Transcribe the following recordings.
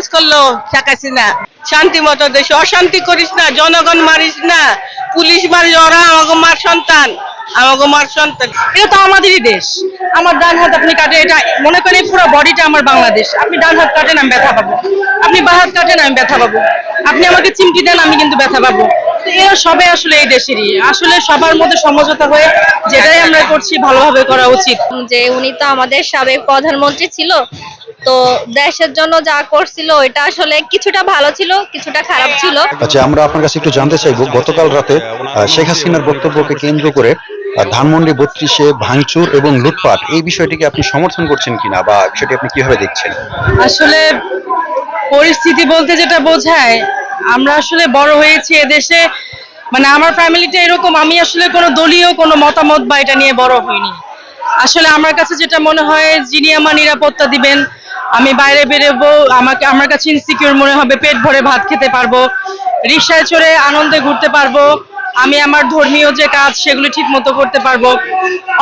Challenge করল শেখ হাসিনা। শান্তি মতো দেশে অশান্তি করিস না, জনগণ মারিস না, পুলিশ মারি ওরা আমাকে মার সন্তান আমাকে মার সন্তান। এটা তো আমাদেরই দেশ। আমার ডান হাত আপনি কাটে, এটা মনে করেন পুরো বডিটা আমার বাংলাদেশ। আপনি ডান হাত কাটেন, আমি ব্যথা পাবো। আপনি বা হাত কাটেন, আমি ব্যথা পাবো। আপনি আমাকে চিমটি দেন, আমি কিন্তু ব্যথা পাবো। এরা সবাই আসলে এই দেশেরই। আসলে সবার মধ্যে সমঝোতা হয়ে যেটাই আমরা করছি, ভালোভাবে করা উচিত। যে উনি তো আমাদের সাবেক প্রধানমন্ত্রী ছিল তো দেশের জন্য যা করছিল এটা আসলে কিছুটা ভালো ছিল কিছুটা খারাপ ছিল। আচ্ছা আমরা আপনার কাছে একটু জানতে চাইব গতকাল রাতে শেখ হাসিনার বক্তব্যকে কেন্দ্র করে ধানমন্ডি বত্রিশে ভাঙচুর এবং লুটপাট এই বিষয়টিকে আপনি সমর্থন করছেন কিনা বা বিষয়টি আপনি কীভাবে দেখছেন? আসলে পরিস্থিতি বলতে যেটা বোঝায় আমরা আসলে বড় হয়েছি এদেশে মানে আমার ফ্যামিলিটা এরকম আমি আসলে কোনো দলীয় কোনো মতামত বা এটা নিয়ে বড় হইনি। আসলে আমার কাছে যেটা মনে হয় যিনি আমার নিরাপত্তা দিবেন আমি বাইরে বেরোবো, আমাকে আমার কাছে ইনসিকিউর মনে হবে, পেট ভরে ভাত খেতে পারব, রিক্সায় চড়ে আনন্দে ঘুরতে পারব, আমি আমার ধর্মীয় যে কাজ সেগুলো ঠিক মতো করতে পারব।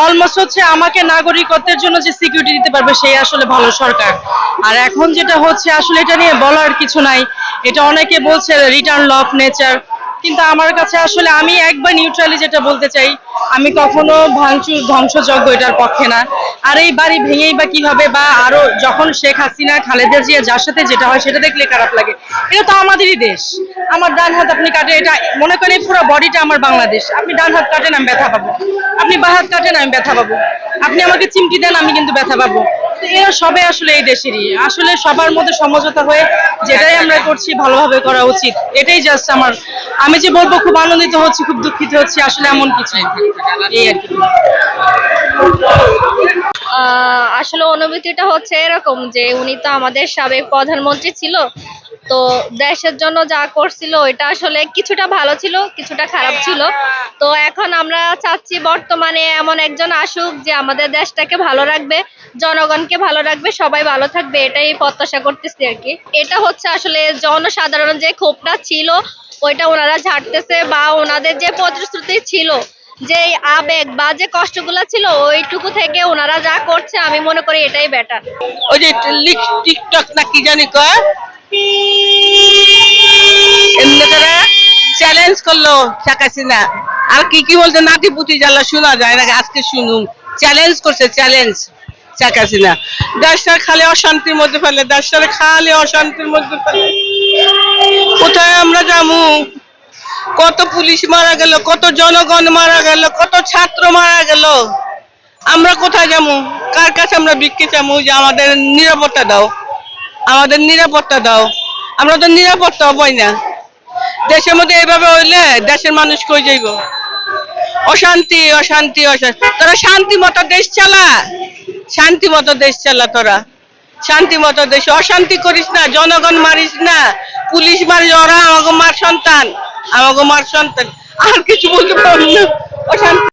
অলমোস্ট হচ্ছে আমাকে নাগরিকত্বের জন্য যে সিকিউরিটি দিতে পারবে, সেই আসলে ভালো সরকার। আর এখন যেটা হচ্ছে, আসলে এটা নিয়ে বলার কিছু নাই। এটা অনেকে বলছে রিটার্ন ল অফ নেচার কিন্তু আমার কাছে আসলে আমি একবার নিউট্রালি যেটা বলতে চাই, আমি কখনো ভাঙচুর ধ্বংসযজ্ঞ এটার পক্ষে না। আর এই বাড়ি ভেঙেই বা কি হবে বা আরও যখন শেখ হাসিনা, খালেদা জিয়া যার সাথে যেটা হয় সেটা দেখলে খারাপ লাগে। এটা তো আমাদেরই দেশ। আমার ডান হাত আপনি কাটে, এটা মনে করেন এই পুরো বডিটা আমার বাংলাদেশ। আপনি ডান হাত কাটেন, আমি ব্যথা পাবো। আপনি বা হাত কাটেন, আমি ব্যথা পাবো। আপনি আমাকে চিমটি দেন, আমি কিন্তু ব্যথা পাবো। এরা সবাই আসলে এই দেশেরই। আসলে সবার মধ্যে সমঝোতা হয়ে যেটাই আমরা করছি ভালোভাবে করা উচিত। এটাই জাস্ট আমার আমি যে বলব, খুব আনন্দিত হচ্ছি, খুব দুঃখিত হচ্ছি, আসলে এমন কিছু এই আর কি। আসলে অনুভূতিটা হচ্ছে এরকম যে উনি তো আমাদের সাবেক প্রধানমন্ত্রী ছিল, তো দেশের জন্য যা করছিল, এটা আসলে কিছুটা ভালো ছিল, কিছুটা খারাপ ছিল। তো এখন আমরা চাচ্ছি বর্তমানে এমন একজন আসুক যে আমাদের দেশটাকে ভালো রাখবে, জনগণকে ভালো রাখবে, সবাই ভালো থাকবে, এটাই প্রত্যাশা করতেছি আর কি। এটা হচ্ছে আসলে জনসাধারণ যে ক্ষোভটা ছিল ওইটা ওনারা ঝাড়তেছে বা ওনাদের যে প্রতিশ্রুতি ছিল, যে আবেগ বা যে কষ্টগুলো ছিল, ওইটুকু থেকে ওনারা যা করছে, আমি মনে করি এটাই বেটার ওই যে টিকটক না কি জানি কয়? চ্যালেঞ্জ করল শেখ হাসিনা আর কি কি বলতে নাতি পুতি জ্বালা শোনা যায় না আজকে শুনুন। চ্যালেঞ্জ করছে চ্যালেঞ্জ শেখ হাসিনা দেশটা খালি অশান্তির মধ্যে ফেলে দেশটা খালি অশান্তির মধ্যে ফেলে কোথায় আমরা যাব? কত পুলিশ মারা গেল, কত জনগণ মারা গেল, কত ছাত্র মারা গেল। আমরা কোথায় যাব? কার কাছে আমরা বিক্রি চাবো? যে আমাদের নিরাপত্তা দাও। আমাদের নিরাপত্তা দাও। আমরা তো নিরাপত্তা পাই না। দেশের মধ্যে এইভাবে হইলে দেশের মানুষ কই যাইব? অশান্তি অশান্তি অশান্তি। তোরা শান্তি মতো দেশ চালা। শান্তি মতো দেশ চালা তোরা। শান্তি মতো দেশ, অশান্তি করিস না, জনগণ মারিস না। পুলিশ মারিস, ওরা আমাকে মার সন্তান আমাকে মার সন্তান। আর কিছু বলতে পারব না। অশান্তি